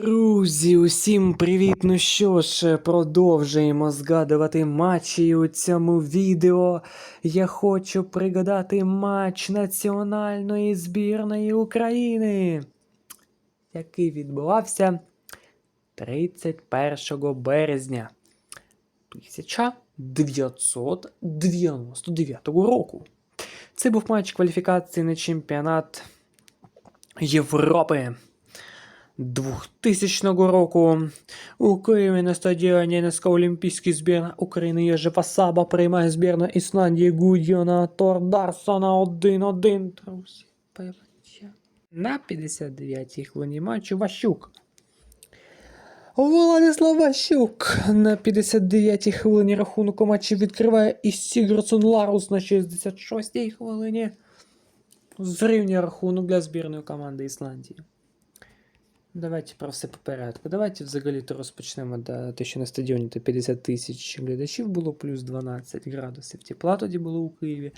Друзі, усім привіт! Ну що ж, продовжуємо згадувати матчі у цьому відео. Я хочу пригадати матч національної збірної України, який відбувався 31 березня 1999 року. Це був матч кваліфікації на чемпіонат Європи. 2000 року у Києві на стадіоні НСК Олімпійський збірна України Єжефа Саба приймає збірну Ісландії Гудіона Тордарсона 1-1. Друзі. На 59-й хвилині матчу Ващук. Владислав Ващук на 59-й хвилині рахунок у матчі відкриває і Сігурдсон Ларус на 66-й хвилині. Зрівнює рахунок для збірної команди Ісландії. Давайте про все по порядку. Давайте взагалі-то розпочнемо. Да, те, що на стадіоні то 50 тисяч глядачів було, плюс 12 градусів тепла тоді було у Києві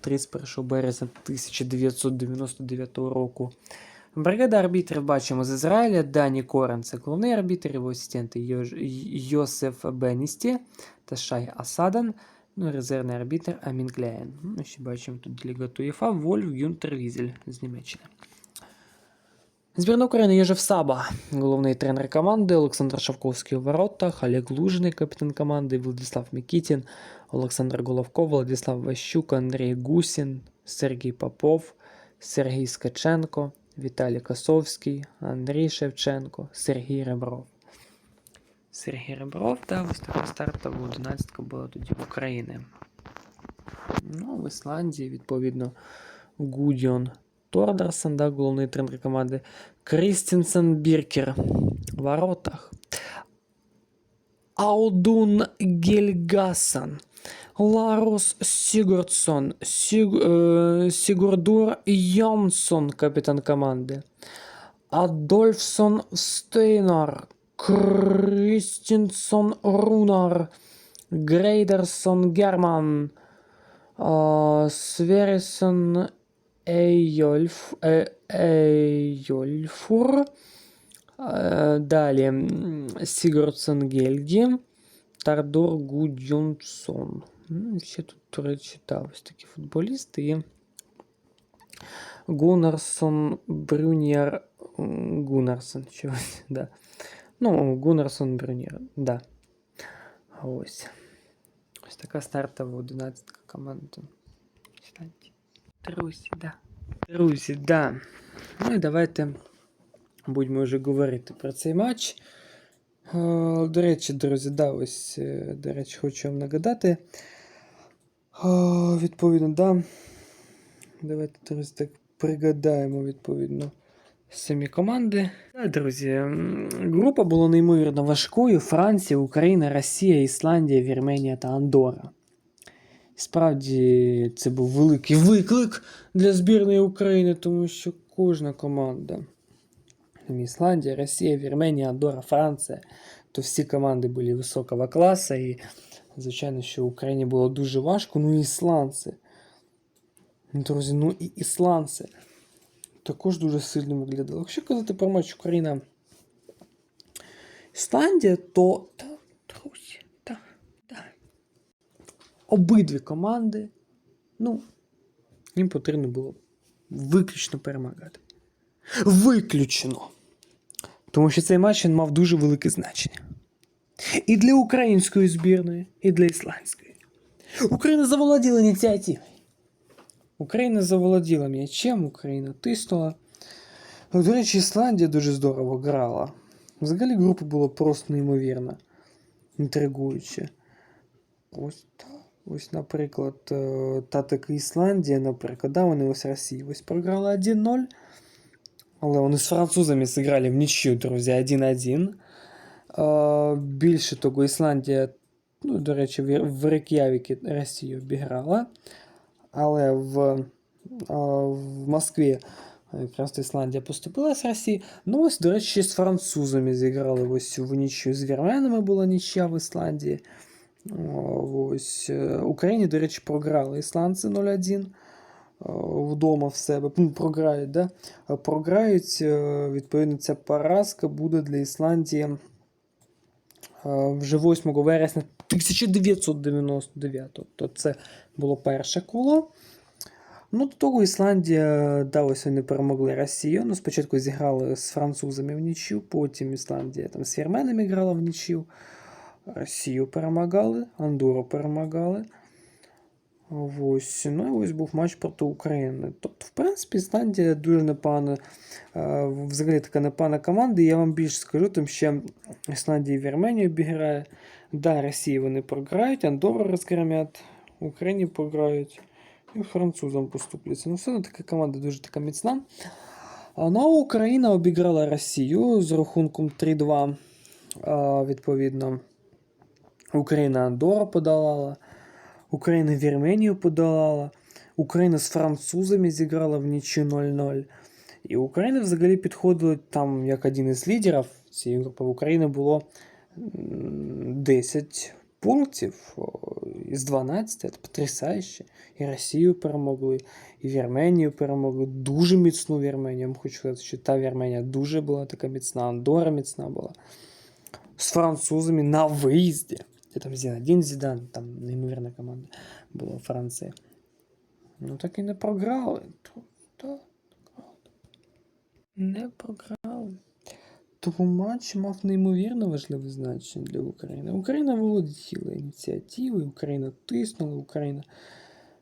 31 березня 1999 року. Бригада арбітрів бачимо з Ізраїля Дані Корен, це головний арбітр, його асистенти Йож... Йосиф Беністі та Шай Асадан, ну резервний арбітр Амін Кляєн. Ну, ще бачимо тут делегат УЄФА Вольф Гюнтер Візель з Німеччини. Збірна України Єжев Саба, головний тренер команди, Олександр Шавковський у воротах, Олег Лужний, капітан команди, Владислав Микітін, Олександр Головко, Владислав Ващук, Андрій Гусін, Сергій Попов, Сергій Скаченко, Віталій Косовський, Андрій Шевченко, Сергій Ребров. Сергій Ребров, та ось така стартова 11 була тоді в Україні. Ну, в Ісландії, відповідно, Гудіон Тордерсон, да, головний тренер команди. Крістінсен Біркер в воротах. Аудун Гельгасан. Ларус Сігурдсон. Сіг, е, Сігурдур Йонсон, капітан команди. Адольфсон Стейнар. Крістінсон Рунар. Грейдерсон Герман. Сверісон Ейольф, е, Ейольфур. Е, Далі м, Сігурдсен Гельгі. Тардор Гудьонсон. Ну, ще тут прочитав ось такі футболісти. І Гунарсон Брюнєр. м, Гунарсон. Чогось, да. Ну, Гунарсон Брюнєр, да. Ось. Ось така стартова 11 команда. Ісландії. Друзі, да. Друзі, да. Ну і давайте будемо вже говорити про цей матч. Е, До речі, друзі, да, ось, е, до речі, хочу вам нагадати. Е, Відповідно, да. Давайте, друзі, так пригадаємо, відповідно, самі команди. Да, друзі, група була неймовірно важкою. Франція, Україна, Росія, Ісландія, Вірменія та Андора. Справді це був великий виклик для збірної України, тому що кожна команда. Ісландія, Росія, Вірменія, Андора, Франція, то всі команди були високого класу. І, звичайно, що Україні було дуже важко. Ну і ісландці. Ну, Друзі, ну і ісландці також дуже сильно виглядали. Якщо казати про матч Україна Ісландія, то та, друзі. Обидві команди, ну, їм потрібно було виключно перемагати. Виключно. Тому що цей матч він мав дуже велике значення. І для української збірної, і для ісландської. Україна заволоділа ініціативою. Україна заволоділа м'ячем, Україна тиснула. До речі, Ісландія дуже здорово грала. Взагалі група була просто неймовірна, інтригуюча. Та- ось, наприклад, е, та така Ісландія, наприклад, да, вони ось Росії ось програла 1-0. Але вони з французами зіграли в нічю, друзі, 1-1. Е, Більше того, Ісландія, ну, до речі, в Рейк'явікі Росію обіграла. Але в, е, в Москві якраз Ісландія поступила з Росії. Ну, ось, до речі, з французами зіграли ось в нічю. З вірменами була нічя в Ісландії. Ось е, Україні, до речі, програли ісландці 0-1. вдома в себе. Ну, програють, да? Е, Програють, е, відповідно, ця поразка буде для Ісландії е, вже 8 вересня 1999. То це було перше коло. Ну, до того Ісландія, да, ось вони перемогли Росію. Ну, спочатку зіграли з французами в нічю, потім Ісландія там з вірменами грала в нічю. Росію перемагали, Андору перемагали. Ось, ну і ось був матч проти України. Тобто, в принципі, Ісландія дуже непогана, е, взагалі така непогана команда. Я вам більше скажу, там ще Ісландія і Вірменію обіграє. Да, Росії вони програють, Андору розгромять, Україні програють. І французам поступляться. Ну, все одно така команда дуже така міцна. Ну, Україна обіграла Росію з рахунком 3-2. Відповідно, Україна Андору подолала, Україна Вірменію подолала, Україна з французами зіграла в нічю 0-0. І Україна взагалі підходила там як один із лідерів цієї групи. В Україні було 10 пунктів із 12, це потрясающе. І Росію перемогли, і Вірменію перемогли. Дуже міцну Вірменію. Я хочу сказати, що та Вірменія дуже була така міцна, Андора міцна була. З французами на виїзді. Де там Зінадін Зідан, там неймовірна команда була у Франції. Ну так і не програли. Тобто, не програли. Тому матч мав неймовірно важливе значення для України. Україна володіла ініціативою, Україна тиснула, Україна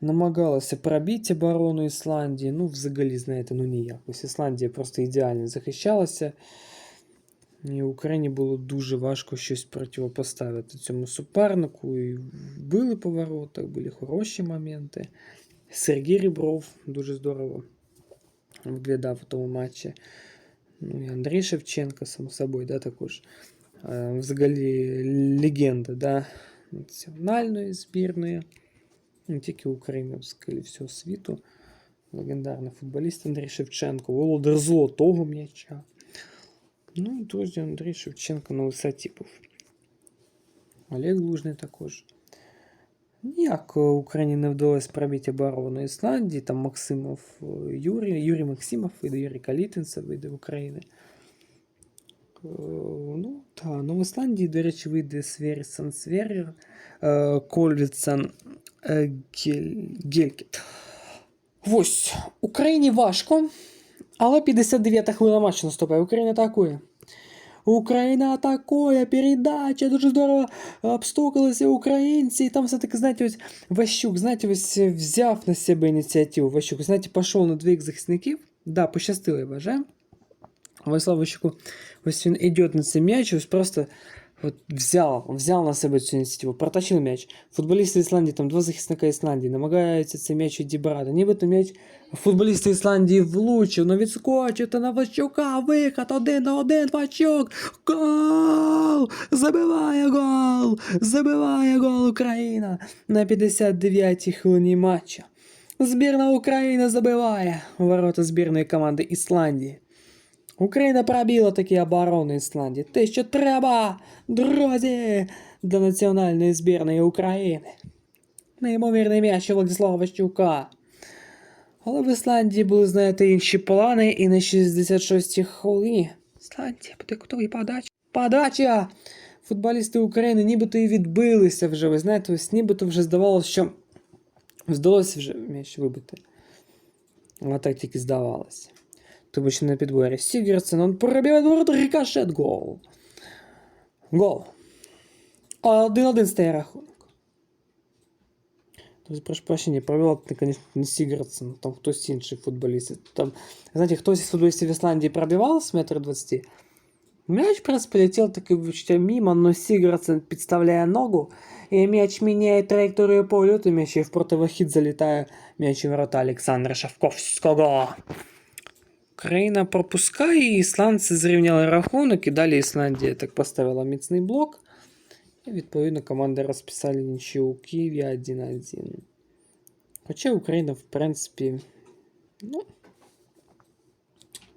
намагалася пробити оборону Ісландії. Ну, взагалі, знаєте, ну ніяк. Ось Ісландія просто ідеально захищалася. І Україні було дуже важко щось противопоставити цьому супернику. І били по воротах, були хороші моменти. Сергій Рібров дуже здорово виглядав у тому матчі. Ну і Андрій Шевченко, само собою, да, також. Е, Взагалі легенда да, національної збірної. Не тільки України, взагалі всього світу. Легендарний футболіст Андрій Шевченко, володар золотого м'яча. Ну і друзі, Андрій Шевченко на висоті був. Олег Лужний також. Ніяк е, Україні не вдалося пробити оборону Ісландії. Там Максимов е, Юрій, Юрій Максимов вийде, Юрій Калітинцев вийде в України. Е, Ну, та, ну в Ісландії, до речі, вийде Сверісан Сверер, е, Кольвіцен е, Гель, Гелькіт. Ось, Україні важко, але 59-та хвилина матчу наступає. Україна атакує. Україна атакує, передача, дуже здорово обстукалися українці. І там все-таки, знаєте, ось Ващук, знаєте, ось взяв на себе ініціативу. Ващук, знаєте, пішов на двох захисників. Да, пощастило, я вважаю. Владислав Ващуку, ось він йде на цей м'яч, ось просто от взяв, взяв на себе цю ініціативу, протащив м'яч. Футболісти Ісландії, там два захисника Ісландії, намагаються цей м'яч відібрати. Нібито м'яч футболісти Ісландії влучив, но відскочив та на Ващука, виход один на один, Ващук, гол! Забиває гол! Забиває гол Україна на 59-й хвилині матча. Збірна України забиває ворота збірної команди Ісландії. Україна пробила такі оборони Ісландії. Те, що треба, друзі, для національної збірної України. Неймовірний м'яч Владислава Ващука. Але в Ісландії були, знаєте, інші плани, і на 66-й хвилині. Ісландія, буде подача. Подача! Футболісти України нібито і відбилися вже. Ви знаєте, ось нібито вже здавалося, що вдалося вже м'яч вибити. А так тільки здавалося. Тому що на підборі Сігерсон, он пробиває ворот, рикошет, гол. Гол. 1-1 стає рахунок. Тобто, прошу прощення, провел, конечно, не Сігерсон, там хтось інший футболіст. Там, знаєте, хтось із футболістів Ісландії пробивав з метра 20. Мяч, в принципе, летел таки почти мимо, но Сигурдсен підставляє ногу, і м'яч міняє траєкторію польоту, м'яч і в противохід залітає м'яч у ворота Олександра Шавковського. Україна пропускає, і ісландці зрівняли рахунок, і далі Ісландія так поставила міцний блок. І відповідно команди розписали нічию у Києві 1-1. Хоча Україна, в принципі, ну,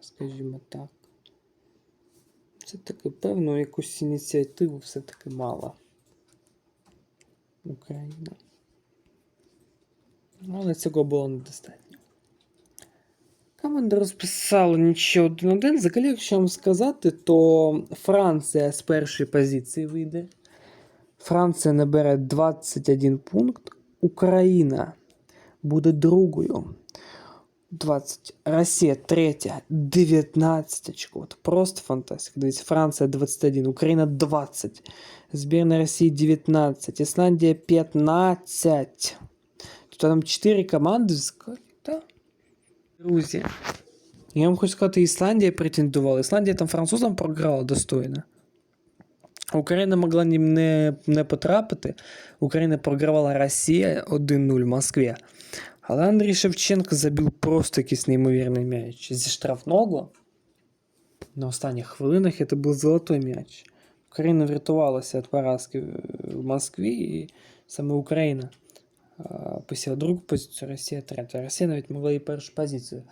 скажімо так. Все-таки певну якусь ініціативу все-таки мала Україна. Але цього було недостатньо. Команда розписала нічого 1-1. Взагалі, якщо вам сказати, то Франція з першої позиції вийде. Франція набере 21 пункт. Україна буде другою. 20. Росія третя, 19 очков. От Просто фантастика. Дивіться, Франція 21, Україна 20, збірна Росії 19, Ісландія 15. Тут там 4 команди. Друзі. Я вам хочу сказати, Ісландія претендувала. Ісландія там французам програла достойно. Україна могла не, не потрапити. Україна програвала Росія 1-0 в Москві. Але Андрій Шевченко забив просто якийсь неймовірний м'яч. Зі штрафного на останніх хвилинах це був золотой м'яч. Україна врятувалася від поразки в Москві, і саме Україна посіла другу позицію, Росія третя. Росія навіть могла і першу позицію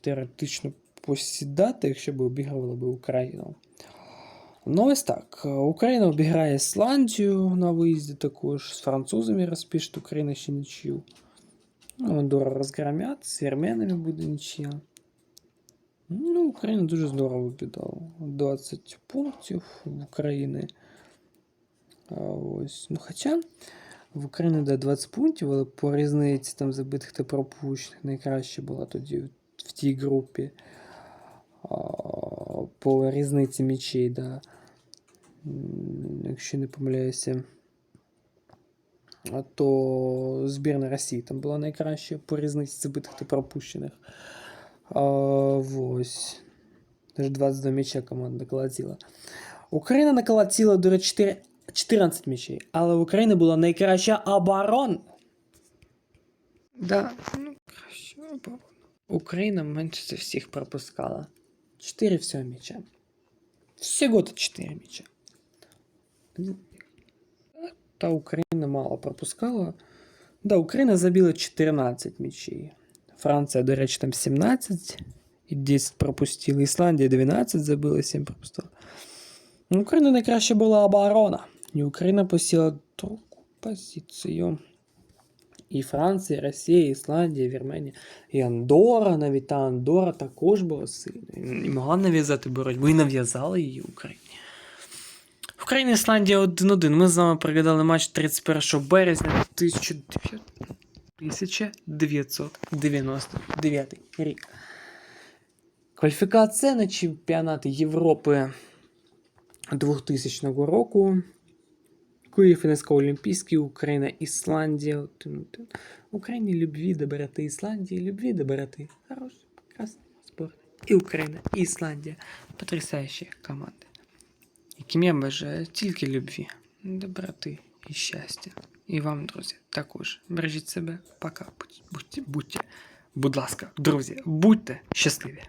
теоретично посідати, якщо б обігрувала б Україну. Ну, ось так. Україна обіграє Ісландію на виїзді також, з французами розпишуть, Україна ще нічию. Ну, Андорра розгромят, з вірменами буде нічия. Ну, Україна дуже здорово піддала. 20 пунктів України. Ось. Ну, хоча в Україні да, 20 пунктів, але по різниці там забитих та пропущених найкраще була тоді в, тій групі. По різниці м'ячей, да. Якщо не помиляюся. То збірна Росії там була найкраща по різниці забитих та пропущених. А, ось. Даже 22 м'яча команда наколотила. Україна наколотила, до речі, 4 14 м'ячей, але в Україні була найкраща оборона. Да, ну, краща оборона. Україна менше за всіх пропускала. 4 всього м'яча. Всього-то 4 м'яча. Та Україна мало пропускала. Да, Україна забила 14 м'ячей. Франція, до речі, там 17 і 10 пропустила. Ісландія 12 забила, 7 пропустила. Ну, Україна найкраща була оборона. І Україна посіла другу позицію. І Франція, і Росія, Ісландія, Вірменія, і Андора, навіть та Андора також була сильною. І могла нав'язати боротьбу, і нав'язала її Україні. Україна Ісландія 1-1. Ми з вами переглядали матч 31 березня 1999 рік. Кваліфікація на чемпіонат Європи 2000 року. Київ Олімпійський, Україна, Ісландія. Один-один. Україні любві до брати Ісландії, любві до брати. Хороший, прекрасний спорт. І Україна, і Ісландія. Потрясаючі команди яким я бажаю тільки любві, доброти і щастя. І вам, друзі, також бережіть себе. Пока. Будьте, будьте, будь ласка, друзі, будьте щасливі.